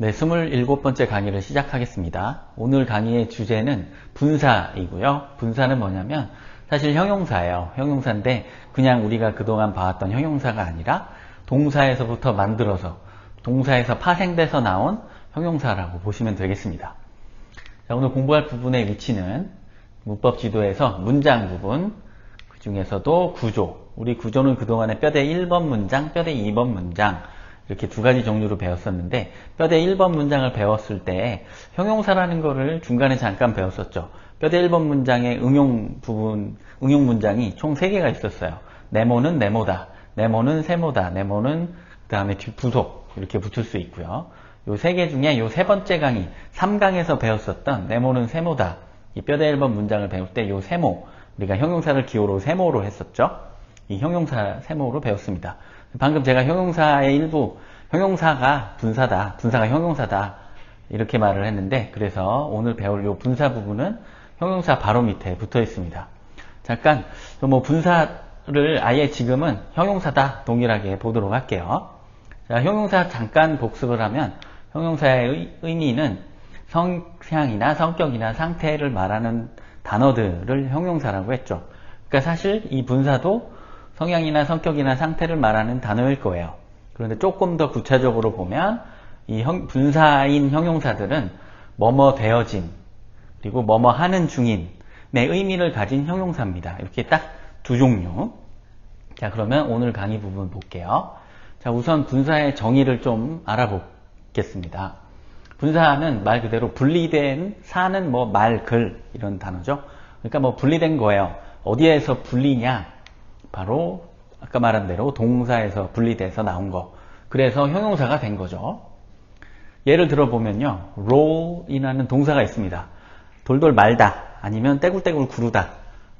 네, 27번째 강의를 시작하겠습니다. 오늘 강의의 주제는 분사이고요. 분사는 뭐냐면 사실 형용사예요. 형용사인데 그냥 우리가 그동안 봐왔던 형용사가 아니라 동사에서부터 만들어서 동사에서 파생돼서 나온 형용사라고 보시면 되겠습니다. 자, 오늘 공부할 부분의 위치는 문법 지도에서 문장 부분, 그 중에서도 구조, 우리 구조는 그동안에 뼈대 1번 문장, 뼈대 2번 문장 이렇게 두 가지 종류로 배웠었는데 뼈대 1번 문장을 배웠을 때 형용사라는 거를 중간에 잠깐 배웠었죠. 뼈대 1번 문장의 응용 부분, 응용 문장이 총 3개가 있었어요. 네모는 네모다, 네모는 세모다, 네모는 그 다음에 뒷부속 이렇게 붙일 수 있고요. 요 세 개 중에 요 세 번째 강의 3강에서 배웠었던 네모는 세모다 이 뼈대 1번 문장을 배울 때 요 세모 우리가 형용사를 기호로 세모로 했었죠. 이 형용사 세모로 배웠습니다. 방금 제가 형용사의 일부 형용사가 분사다, 분사가 형용사다 이렇게 말을 했는데 그래서 오늘 배울 요 분사 부분은 형용사 바로 밑에 붙어 있습니다. 잠깐 뭐 분사를 아예 지금은 형용사다 동일하게 보도록 할게요. 자, 형용사 잠깐 복습을 하면 형용사의 의미는 성향이나 성격이나 상태를 말하는 단어들을 형용사라고 했죠. 그러니까 사실 이 분사도 성향이나 성격이나 상태를 말하는 단어일 거예요. 그런데 조금 더 구체적으로 보면 이 형, 분사인 형용사들은 뭐뭐 되어진 그리고 뭐뭐 하는 중인의 의미를 가진 형용사입니다. 이렇게 딱 두 종류. 자 그러면 오늘 강의 부분 볼게요. 자 우선 분사의 정의를 좀 알아보겠습니다. 분사는 말 그대로 분리된 사는 뭐 말, 글 이런 단어죠. 그러니까 뭐 분리된 거예요. 어디에서 분리냐? 바로 아까 말한 대로 동사에서 분리돼서 나온 거. 그래서 형용사가 된 거죠. 예를 들어 보면요. roll이라는 동사가 있습니다. 돌돌 말다 아니면 떼굴떼굴 구르다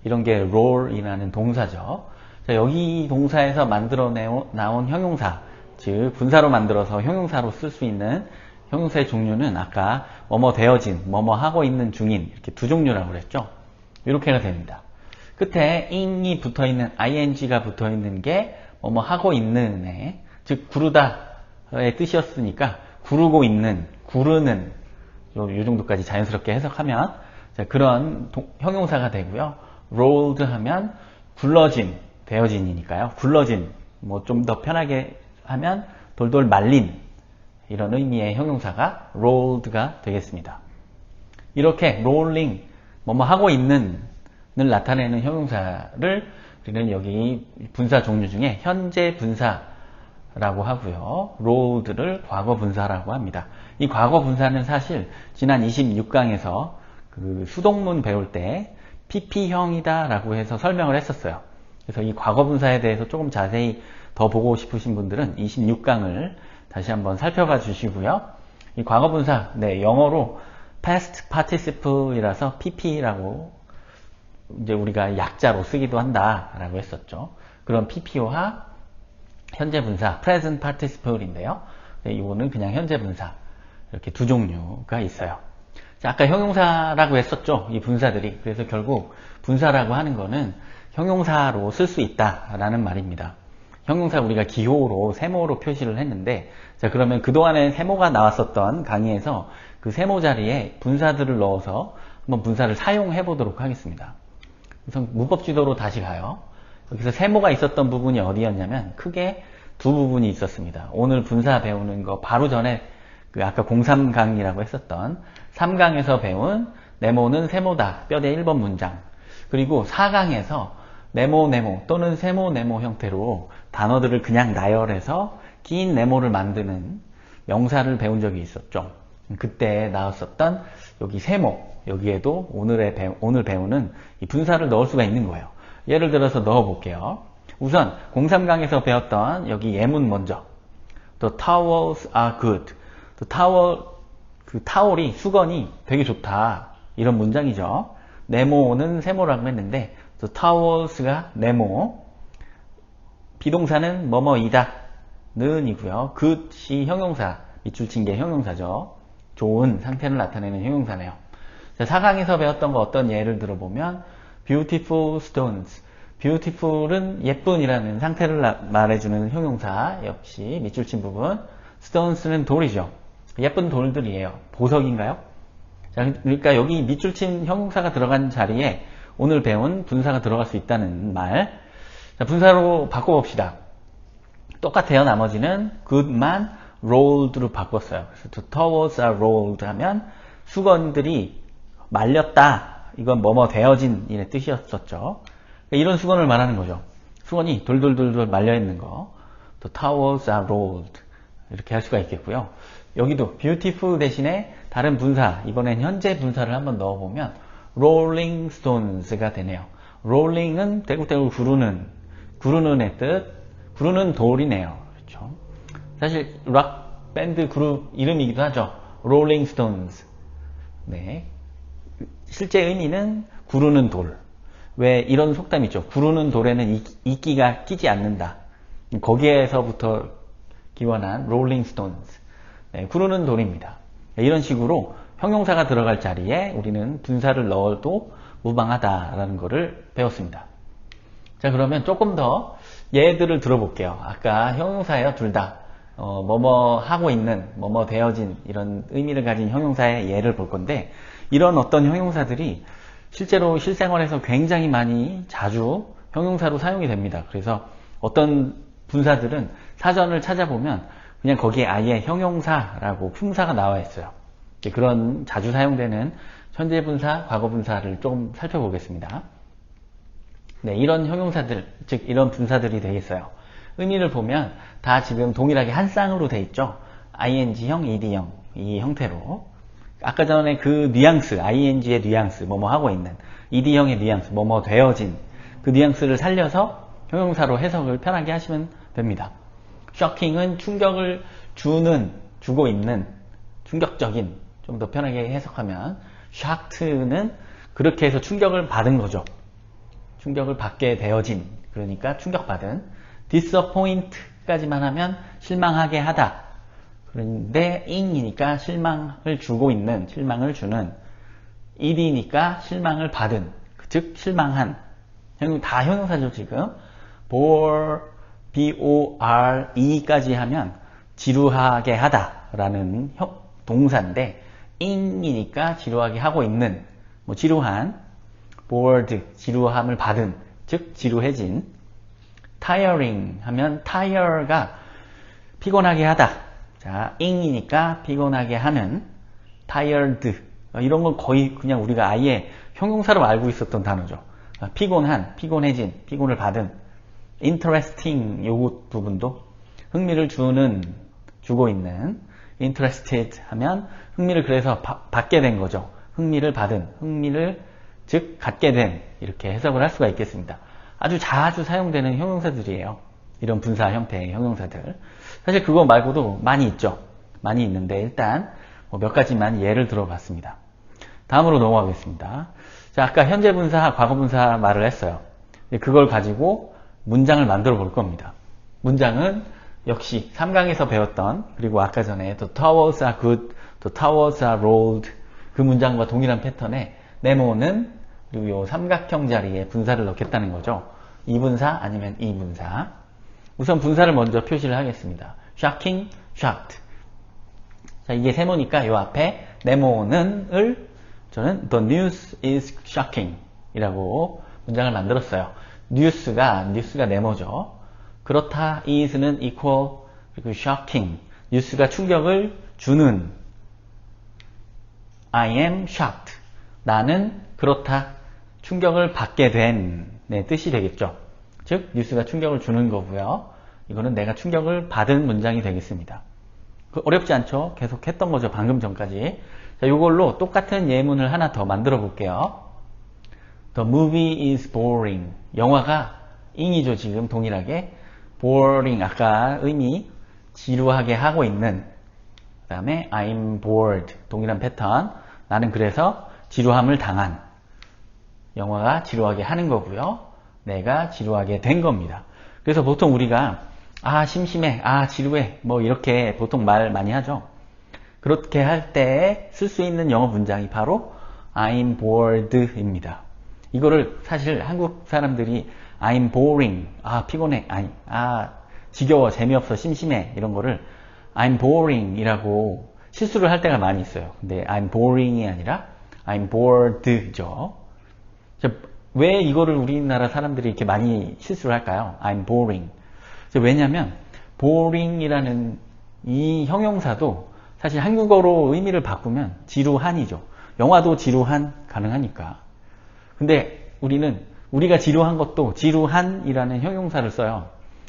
이런 게 roll이라는 동사죠. 자, 여기 동사에서 만들어 나온 형용사 즉 분사로 만들어서 형용사로 쓸 수 있는 형용사의 종류는 아까 뭐뭐 되어진, 뭐뭐 하고 있는 중인 이렇게 두 종류라고 그랬죠. 이렇게가 됩니다. 끝에 ing이 붙어 있는 ing가 붙어 있는 게 뭐 뭐 하고 있는 애, 즉 구르다의 뜻이었으니까 구르고 있는, 구르는 요, 요 정도까지 자연스럽게 해석하면 자, 그런 동, 형용사가 되고요. rolled 하면 굴러진, 되어진이니까요. 굴러진, 뭐 좀 더 편하게 하면 돌돌 말린 이런 의미의 형용사가 rolled가 되겠습니다. 이렇게 rolling, 뭐뭐 하고 있는 을 나타내는 형용사를 우리는 여기 분사 종류 중에 현재 분사라고 하고요. rolled를 과거 분사라고 합니다. 이 과거 분사는 사실 지난 26강에서 그 수동문 배울 때 PP형이다 라고 해서 설명을 했었어요. 그래서 이 과거 분사에 대해서 조금 자세히 더 보고 싶으신 분들은 26강을 다시 한번 살펴봐 주시고요. 이 과거 분사, 네, 영어로 past participle이라서 pp라고 이제 우리가 약자로 쓰기도 한다라고 했었죠. 그런 pp와 현재 분사, present participle인데요. 네, 이거는 그냥 현재 분사 이렇게 두 종류가 있어요. 자, 아까 형용사라고 했었죠. 이 분사들이. 그래서 결국 분사라고 하는 거는 형용사로 쓸 수 있다라는 말입니다. 형용사 우리가 기호로 세모로 표시를 했는데 자 그러면 그동안에 세모가 나왔었던 강의에서 그 세모 자리에 분사들을 넣어서 한번 분사를 사용해 보도록 하겠습니다. 우선 문법 지도로 다시 가요. 여기서 세모가 있었던 부분이 어디였냐면 크게 두 부분이 있었습니다. 오늘 분사 배우는 거 바로 전에 그 아까 03강이라고 했었던 3강에서 배운 네모는 세모다 뼈대 1번 문장 그리고 4강에서 네모 네모 또는 세모 네모 형태로 단어들을 그냥 나열해서 긴 네모를 만드는 명사를 배운 적이 있었죠. 그때 나왔었던 여기 세모 여기에도 오늘의 배, 오늘 배우는 이 분사를 넣을 수가 있는 거예요. 예를 들어서 넣어 볼게요. 우선 03강에서 배웠던 여기 예문 먼저 The towels are good. The towel 그 타월이 수건이 되게 좋다. 이런 문장이죠. 네모는 세모라고 했는데 The towels가 네모 비동사는 뭐뭐이다 는 이고요. good이 형용사 밑줄 친 게 형용사죠. 좋은 상태를 나타내는 형용사네요. 자, 4강에서 배웠던 거 어떤 예를 들어보면 beautiful stones beautiful은 예쁜이라는 상태를 말해주는 형용사 역시 밑줄 친 부분 stones는 돌이죠. 예쁜 돌들이에요. 보석인가요? 자, 그러니까 여기 밑줄 친 형용사가 들어간 자리에 오늘 배운 분사가 들어갈 수 있다는 말. 자, 분사로 바꿔봅시다. 똑같아요. 나머지는 good만 rolled로 바꿨어요. 그래서 the towels are rolled 하면 수건들이 말렸다. 이건 뭐뭐 되어진 이의 뜻이었었죠. 이런 수건을 말하는 거죠. 수건이 돌돌돌돌 말려 있는 거. The towels are rolled. 이렇게 할 수가 있겠고요. 여기도 beautiful 대신에 다른 분사, 이번엔 현재 분사를 한번 넣어보면 rolling stones가 되네요. rolling은 떼굴떼굴 구르는, 구르는의 뜻, 구르는 돌이네요. 그렇죠? 사실 락 밴드 그룹 이름이기도 하죠. rolling stones. 네. 실제 의미는 구르는 돌. 왜 이런 속담이 있죠. 구르는 돌에는 이끼가 끼지 않는다. 거기에서부터 기원한 rolling stones. 네, 구르는 돌입니다. 네, 이런 식으로 형용사가 들어갈 자리에 우리는 분사를 넣어도 무방하다라는 것을 배웠습니다. 자 그러면 조금 더 예들을 들어볼게요. 아까 형용사예요 둘 다. 어, 뭐뭐 하고 있는, 뭐뭐 되어진 이런 의미를 가진 형용사의 예를 볼 건데 이런 어떤 형용사들이 실제로 실생활에서 굉장히 많이 자주 형용사로 사용이 됩니다. 그래서 어떤 분사들은 사전을 찾아보면 그냥 거기에 아예 형용사라고 품사가 나와 있어요. 그런 자주 사용되는 현재 분사, 과거 분사를 좀 살펴보겠습니다. 네, 이런 형용사들, 즉 이런 분사들이 되겠어요. 의미를 보면 다 지금 동일하게 한 쌍으로 돼 있죠. ing형, ed형 이 형태로 아까 전에 그 뉘앙스, ing의 뉘앙스, 뭐뭐 하고 있는 ed형의 뉘앙스, 뭐뭐 되어진 그 뉘앙스를 살려서 형용사로 해석을 편하게 하시면 됩니다. 쇼킹은 충격을 주는, 주고 있는 충격적인 좀 더 편하게 해석하면 샥트는 그렇게 해서 충격을 받은 거죠. 충격을 받게 되어진 그러니까 충격받은 disappoint까지만 하면 실망하게 하다. 그런데 ing이니까 실망을 주고 있는 실망을 주는 ed니까 실망을 받은 즉 실망한. 다 형용사죠 지금. bore B-O-R-E까지 하면 지루하게 하다라는 동사인데 ing이니까 지루하게 하고 있는 뭐 지루한 bored 지루함을 받은 즉 지루해진. tiring 하면 tire가 피곤하게 하다 자 ing이니까 피곤하게 하는 tired 이런 건 거의 그냥 우리가 아예 형용사로 알고 있었던 단어죠 피곤한 피곤해진 피곤을 받은 interesting 요 부분도 흥미를 주는 주고 있는 interested 하면 흥미를 그래서 바, 받게 된 거죠. 흥미를 받은 흥미를 즉 갖게 된 이렇게 해석을 할 수가 있겠습니다. 아주 자주 사용되는 형용사들이에요. 이런 분사 형태의 형용사들. 사실 그거 말고도 많이 있죠. 많이 있는데 일단 뭐몇 가지만 예를 들어봤습니다. 다음으로 넘어가겠습니다. 자, 아까 현재 분사, 과거 분사 말을 했어요. 그걸 가지고 문장을 만들어 볼 겁니다. 문장은 역시 3강에서 배웠던 그리고 아까 전에 the towers are good, the towers are rolled 그 문장과 동일한 패턴에 네모는 그리고 요 삼각형 자리에 분사를 넣겠다는 거죠. 이 분사 아니면 이 분사. 우선 분사를 먼저 표시를 하겠습니다. shocking, shocked. 자, 이게 세모니까 요 앞에 네모는을 저는 the news is shocking 이라고 문장을 만들었어요. 뉴스가 뉴스가 네모죠. 그렇다 is는 equal 그리고 shocking 뉴스가 충격을 주는 I am shocked 나는 그렇다 충격을 받게 된 네, 뜻이 되겠죠. 즉 뉴스가 충격을 주는 거고요. 이거는 내가 충격을 받은 문장이 되겠습니다. 그 어렵지 않죠? 계속 했던 거죠. 방금 전까지. 자, 이걸로 똑같은 예문을 하나 더 만들어 볼게요. The movie is boring. 영화가 ing이죠 지금 동일하게 boring 아까 의미 지루하게 하고 있는 그 다음에 I'm bored 동일한 패턴 나는 그래서 지루함을 당한 영화가 지루하게 하는 거고요 내가 지루하게 된 겁니다 그래서 보통 우리가 아 심심해 아 지루해 뭐 이렇게 보통 말 많이 하죠 그렇게 할 때 쓸 수 있는 영어 문장이 바로 I'm bored입니다 이거를 사실 한국 사람들이 I'm boring. 아, 피곤해. 아니, 아, 지겨워. 재미없어. 심심해. 이런 거를 I'm boring 이라고 실수를 할 때가 많이 있어요. 근데 I'm boring이 아니라 I'm bored죠. 자, 왜 이거를 우리나라 사람들이 이렇게 많이 실수를 할까요? I'm boring. 자, 왜냐면 boring이라는 이 형용사도 사실 한국어로 의미를 바꾸면 지루한이죠. 영화도 지루한 가능하니까. 근데 우리는 우리가 지루한 것도 지루한이라는 형용사를 써요.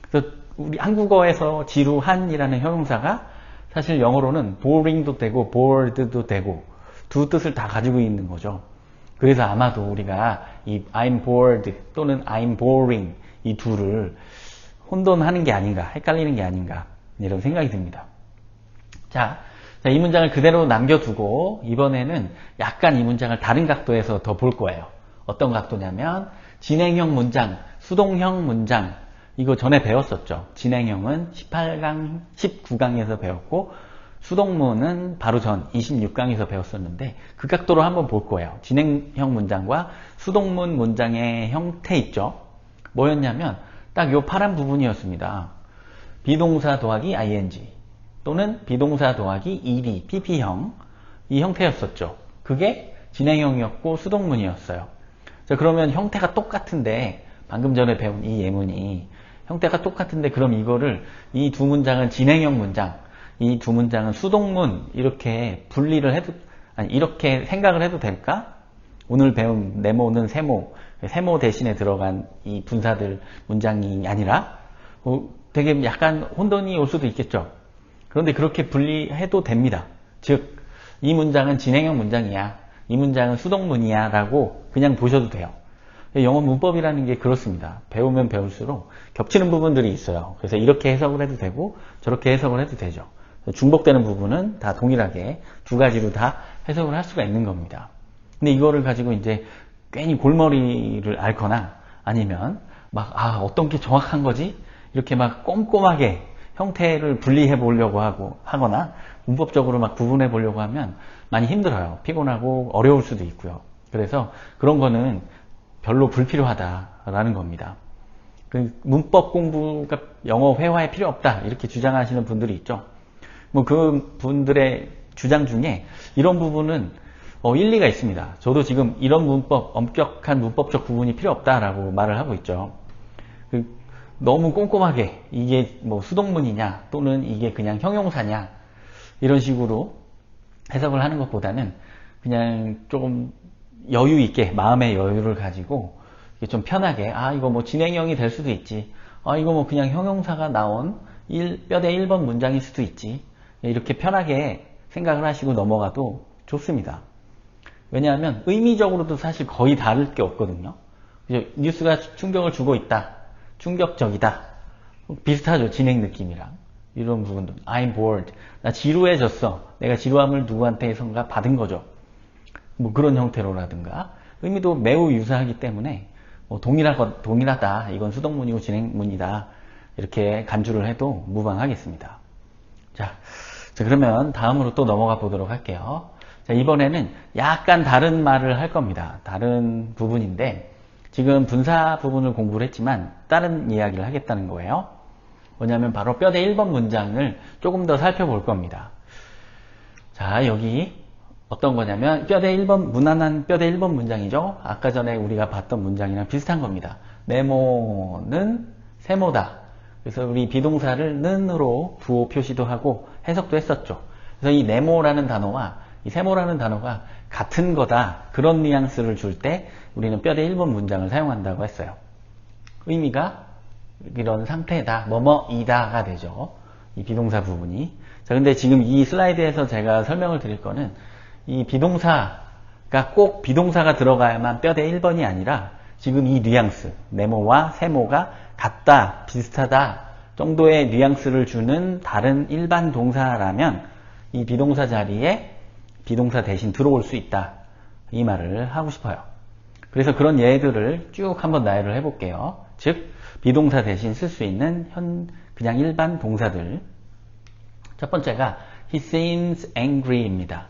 그래서 우리 한국어에서 지루한이라는 형용사가 사실 영어로는 boring도 되고 bored도 되고 두 뜻을 다 가지고 있는 거죠. 그래서 아마도 우리가 이 I'm bored 또는 I'm boring 이 둘을 혼돈하는 게 아닌가, 헷갈리는 게 아닌가 이런 생각이 듭니다. 자, 자, 이 문장을 그대로 남겨두고 이번에는 약간 이 문장을 다른 각도에서 더 볼 거예요. 어떤 각도냐면 진행형 문장, 수동형 문장 이거 전에 배웠었죠. 진행형은 18강, 19강에서 배웠고 수동문은 바로 전 26강에서 배웠었는데 그 각도로 한번 볼 거예요. 진행형 문장과 수동문 문장의 형태 있죠. 뭐였냐면 딱 요 파란 부분이었습니다. 비동사 더하기 ing 또는 비동사 더하기 일이 pp형 이 형태였었죠. 그게 진행형이었고 수동문이었어요. 자, 그러면 형태가 똑같은데 방금 전에 배운 이 예문이 형태가 똑같은데 그럼 이거를 이 두 문장은 진행형 문장 이 두 문장은 수동문 이렇게 분리를 해도 아니 이렇게 생각을 해도 될까? 오늘 배운 네모는 세모 세모 대신에 들어간 이 분사들 문장이 아니라 어, 되게 약간 혼돈이 올 수도 있겠죠. 그런데 그렇게 분리해도 됩니다. 즉, 이 문장은 진행형 문장이야. 이 문장은 수동문이야. 라고 그냥 보셔도 돼요. 영어 문법이라는 게 그렇습니다. 배우면 배울수록 겹치는 부분들이 있어요. 그래서 이렇게 해석을 해도 되고 저렇게 해석을 해도 되죠. 중복되는 부분은 다 동일하게 두 가지로 다 해석을 할 수가 있는 겁니다. 근데 이거를 가지고 이제 괜히 골머리를 앓거나 아니면 막, 아, 어떤 게 정확한 거지? 이렇게 막 꼼꼼하게 형태를 분리해 보려고 하고 하거나 문법적으로 막 구분해 보려고 하면 많이 힘들어요. 피곤하고 어려울 수도 있고요. 그래서 그런 거는 별로 불필요하다라는 겁니다. 그 문법 공부가 영어 회화에 필요 없다 이렇게 주장하시는 분들이 있죠. 뭐 그 분들의 주장 중에 이런 부분은 어, 일리가 있습니다. 저도 지금 이런 문법, 엄격한 문법적 구분이 필요 없다라고 말을 하고 있죠. 그 너무 꼼꼼하게 이게 뭐 수동문이냐 또는 이게 그냥 형용사냐 이런 식으로 해석을 하는 것보다는 그냥 조금 여유 있게 마음의 여유를 가지고 좀 편하게 아 이거 뭐 진행형이 될 수도 있지 아 이거 뭐 그냥 형용사가 나온 1, 뼈대 1번 문장일 수도 있지 이렇게 편하게 생각을 하시고 넘어가도 좋습니다. 왜냐하면 의미적으로도 사실 거의 다를 게 없거든요. 뉴스가 충격을 주고 있다. 충격적이다. 비슷하죠. 진행 느낌이랑. 이런 부분도. I'm bored. 나 지루해졌어. 내가 지루함을 누구한테선가 받은 거죠. 뭐 그런 형태로라든가. 의미도 매우 유사하기 때문에 뭐 동일하, 동일하다. 이건 수동문이고 진행문이다. 이렇게 간주를 해도 무방하겠습니다. 자, 자 그러면 다음으로 또 넘어가 보도록 할게요. 자, 이번에는 약간 다른 말을 할 겁니다. 다른 부분인데 지금 분사 부분을 공부를 했지만 다른 이야기를 하겠다는 거예요. 뭐냐면 바로 뼈대 1번 문장을 조금 더 살펴볼 겁니다. 자, 여기 어떤 거냐면 뼈대 1번, 무난한 뼈대 1번 문장이죠. 아까 전에 우리가 봤던 문장이랑 비슷한 겁니다. 네모는 세모다. 그래서 우리 비동사를 는으로 부호 표시도 하고 해석도 했었죠. 그래서 이 네모라는 단어와 이 세모라는 단어가 같은 거다. 그런 뉘앙스를 줄 때 우리는 뼈대 1번 문장을 사용한다고 했어요. 의미가 이런 상태다, 뭐뭐이다가 되죠. 이 비동사 부분이. 자, 근데 지금 이 슬라이드에서 제가 설명을 드릴 거는 이 비동사가 꼭 비동사가 들어가야만 뼈대 1번이 아니라 지금 이 뉘앙스, 네모와 세모가 같다, 비슷하다 정도의 뉘앙스를 주는 다른 일반 동사라면 이 비동사 자리에 비동사 대신 들어올 수 있다. 이 말을 하고 싶어요. 그래서 그런 예들을 쭉 한번 나열을 해볼게요. 즉, 비동사 대신 쓸 수 있는 현, 그냥 일반 동사들. 첫 번째가 he seems angry입니다.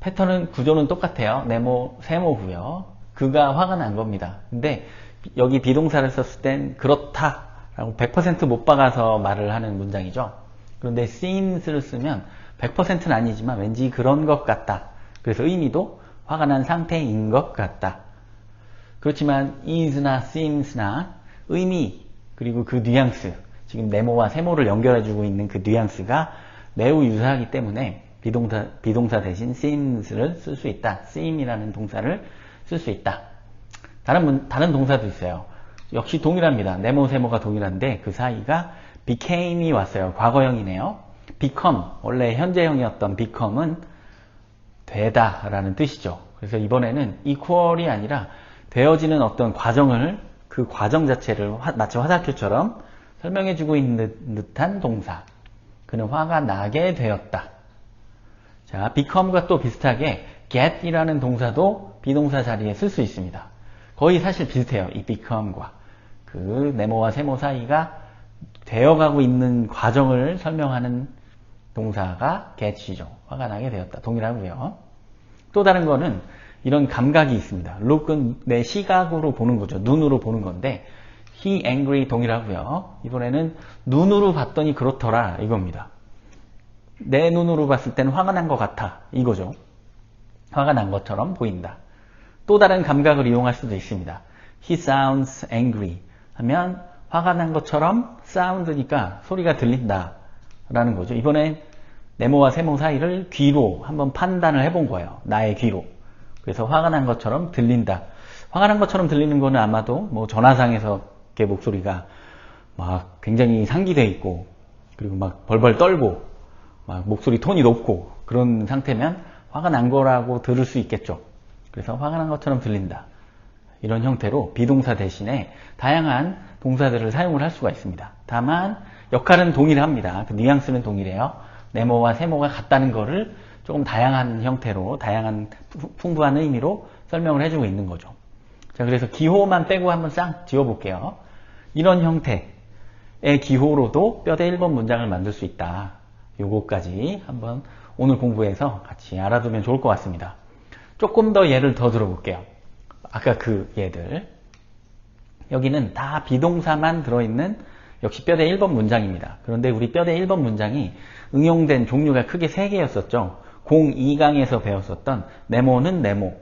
패턴은, 구조는 똑같아요. 네모, 세모고요. 그가 화가 난 겁니다. 근데 여기 비동사를 썼을 땐 그렇다 라고 100%못 박아서 말을 하는 문장이죠. 그런데 seems를 쓰면 100%는 아니지만 왠지 그런 것 같다. 그래서 의미도 화가 난 상태인 것 같다. 그렇지만 is나 seems나 의미 그리고 그 뉘앙스 지금 네모와 세모를 연결해주고 있는 그 뉘앙스가 매우 유사하기 때문에 비동사, 비동사 대신 seems를 쓸 수 있다. seem이라는 동사를 쓸 수 있다. 다른, 문, 다른 동사도 있어요. 역시 동일합니다. 네모, 세모가 동일한데 그 사이가 became이 왔어요. 과거형이네요. become, 원래 현재형이었던 become은 되다 라는 뜻이죠. 그래서 이번에는 equal이 아니라 되어지는 어떤 과정을 그 과정 자체를 화, 마치 화살표처럼 설명해주고 있는 듯한 동사. 그는 화가 나게 되었다. 자, become과 또 비슷하게 get이라는 동사도 비동사 자리에 쓸 수 있습니다. 거의 사실 비슷해요. 이 become과. 그 네모와 세모 사이가 되어가고 있는 과정을 설명하는 동사가 get이죠. 화가 나게 되었다. 동일하고요. 또 다른 거는 이런 감각이 있습니다. look은 내 시각으로 보는 거죠. 눈으로 보는 건데 he angry 동일하고요. 이번에는 눈으로 봤더니 그렇더라 이겁니다. 내 눈으로 봤을 때는 화가 난 것 같아 이거죠. 화가 난 것처럼 보인다. 또 다른 감각을 이용할 수도 있습니다. He sounds angry 하면 화가 난 것처럼 사운드니까 소리가 들린다 라는 거죠. 이번엔 네모와 세모 사이를 귀로 한번 판단을 해본 거예요. 나의 귀로. 그래서 화가 난 것처럼 들린다. 화가 난 것처럼 들리는 거는 아마도 뭐 전화상에서 게 목소리가 막 굉장히 상기돼 있고 그리고 막 벌벌 떨고 막 목소리 톤이 높고 그런 상태면 화가 난 거라고 들을 수 있겠죠. 그래서 화가 난 것처럼 들린다. 이런 형태로 비동사 대신에 다양한 동사들을 사용을 할 수가 있습니다. 다만 역할은 동일합니다. 그 뉘앙스는 동일해요. 네모와 세모가 같다는 것을 조금 다양한 형태로 다양한 풍부한 의미로 설명을 해주고 있는 거죠. 자 그래서 기호만 빼고 한번 싹 지워볼게요. 이런 형태의 기호로도 뼈대 1번 문장을 만들 수 있다. 요거까지 한번 오늘 공부해서 같이 알아두면 좋을 것 같습니다. 조금 더 예를 더 들어볼게요. 아까 그 예들. 여기는 다 비동사만 들어있는 역시 뼈대 1번 문장입니다. 그런데 우리 뼈대 1번 문장이 응용된 종류가 크게 3개였었죠. 02강에서 배웠었던 네모는 네모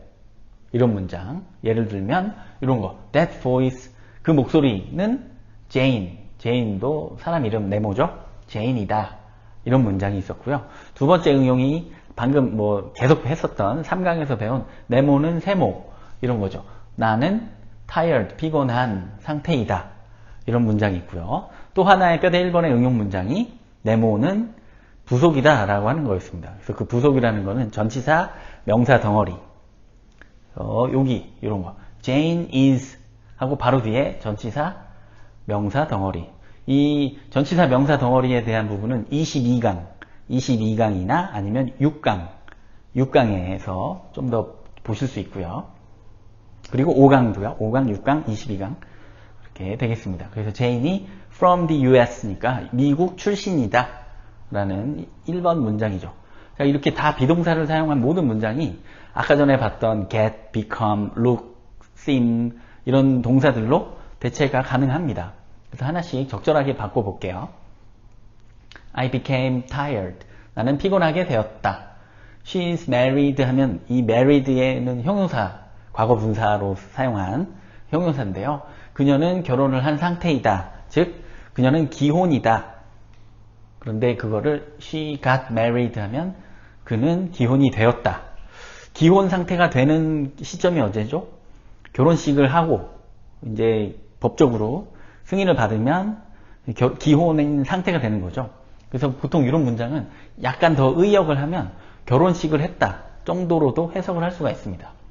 이런 문장 예를 들면 이런 거 That voice 그 목소리는 Jane 제인도 사람 이름 네모죠. 제인이다 이런 문장이 있었고요. 두 번째 응용이 방금 뭐 계속 했었던 3강에서 배운 네모는 세모 이런 거죠. 나는 tired, 피곤한 상태이다. 이런 문장이 있고요. 또 하나의 뼈대 1번의 응용 문장이 네모는 부속이다 라고 하는 거였습니다. 그래서 그 부속이라는 거는 전치사 명사 덩어리 어, 여기 이런 거 Jane is 하고 바로 뒤에 전치사 명사 덩어리 이 전치사 명사 덩어리에 대한 부분은 22강 22강이나 아니면 6강 6강에서 좀 더 보실 수 있고요. 그리고 5강도요. 5강, 6강, 22강 이렇게 되겠습니다. 그래서 제인이 from the US니까 미국 출신이다 라는 1번 문장이죠. 자, 이렇게 다 비동사를 사용한 모든 문장이 아까 전에 봤던 get, become, look, seem 이런 동사들로 대체가 가능합니다. 그래서 하나씩 적절하게 바꿔볼게요. I became tired. 나는 피곤하게 되었다. She is married 하면 이 married에는 형용사, 과거 분사로 사용한 형용사인데요. 그녀는 결혼을 한 상태이다. 즉, 그녀는 기혼이다. 그런데 그거를 she got married 하면 그는 기혼이 되었다. 기혼 상태가 되는 시점이 언제죠? 결혼식을 하고 이제 법적으로 승인을 받으면 기혼인 상태가 되는 거죠. 그래서 보통 이런 문장은 약간 더 의역을 하면 결혼식을 했다 정도로도 해석을 할 수가 있습니다.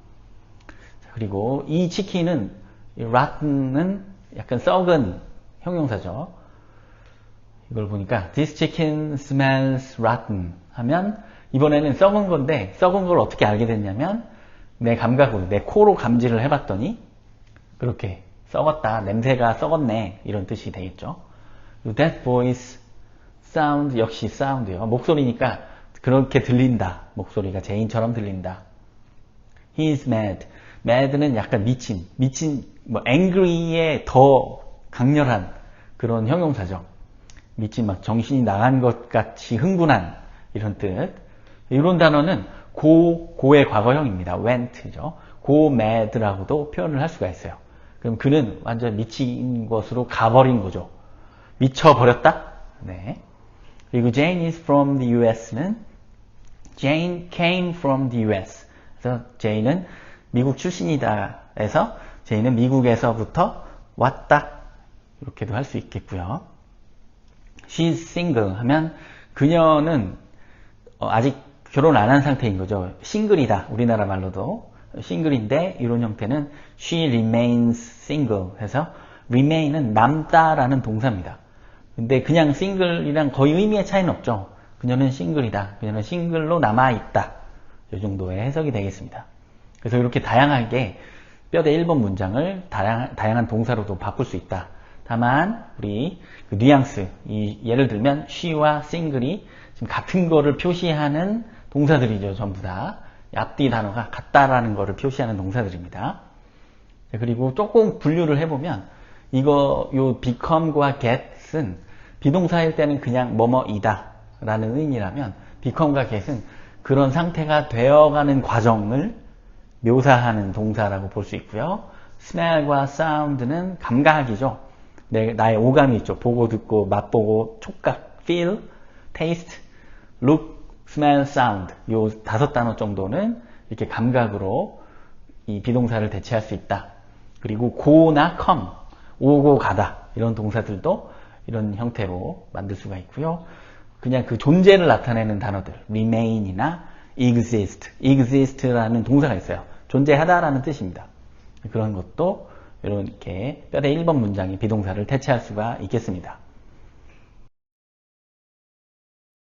그리고 이 치킨은 rotten은 약간 썩은 형용사죠. 이걸 보니까 this chicken smells rotten 하면 이번에는 썩은 건데 썩은 걸 어떻게 알게 됐냐면 내 감각으로 내 코로 감지를 해봤더니 그렇게 썩었다 냄새가 썩었네 이런 뜻이 되겠죠. That voice sound 역시 사운드요 목소리니까 그렇게 들린다 목소리가 제인처럼 들린다. He is mad. Mad는 약간 미친 미친 뭐 angry에 더 강렬한 그런 형용사죠. 미친 막 정신이 나간 것 같이 흥분한 이런 뜻. 이런 단어는 go, go의 과거형입니다. went죠. go mad라고도 표현을 할 수가 있어요. 그럼 그는 완전 미친 것으로 가버린 거죠. 미쳐버렸다? 네. 그리고 Jane is from the US는 Jane came from the US. 그래서 Jane은 미국 출신이다 해서 Jane은 미국에서부터 왔다. 이렇게도 할 수 있겠고요. She's single 하면 그녀는 어, 아직 결혼 안 한 상태인 거죠. 싱글이다. 우리나라 말로도 싱글인데 이런 형태는 she remains single 해서 remain은 남다라는 동사입니다. 근데 그냥 싱글이랑 거의 의미의 차이는 없죠. 그녀는 싱글이다. 그녀는 싱글로 남아있다. 이 정도의 해석이 되겠습니다. 그래서 이렇게 다양하게 뼈대 1번 문장을 다양, 다양한 동사로도 바꿀 수 있다. 다만 우리 그 뉘앙스, 이 예를 들면 she와 single이 지금 같은 거를 표시하는 동사들이죠. 전부 다. 앞뒤 단어가 같다라는 거를 표시하는 동사들입니다. 그리고 조금 분류를 해보면 이거 요 become과 get은 비동사일 때는 그냥 뭐뭐이다 라는 의미라면 become과 get은 그런 상태가 되어가는 과정을 묘사하는 동사라고 볼 수 있고요. smell과 sound는 감각이죠. 내, 나의 오감이 있죠. 보고 듣고 맛보고 촉각, feel, taste, look, smell, sound 요 다섯 단어 정도는 이렇게 감각으로 이 비동사를 대체할 수 있다. 그리고 go나 come, 오고 가다 이런 동사들도 이런 형태로 만들 수가 있고요. 그냥 그 존재를 나타내는 단어들 remain이나 exist, exist라는 동사가 있어요. 존재하다라는 뜻입니다. 그런 것도 이렇게 뼈대 1번 문장의 비동사를 대체할 수가 있겠습니다.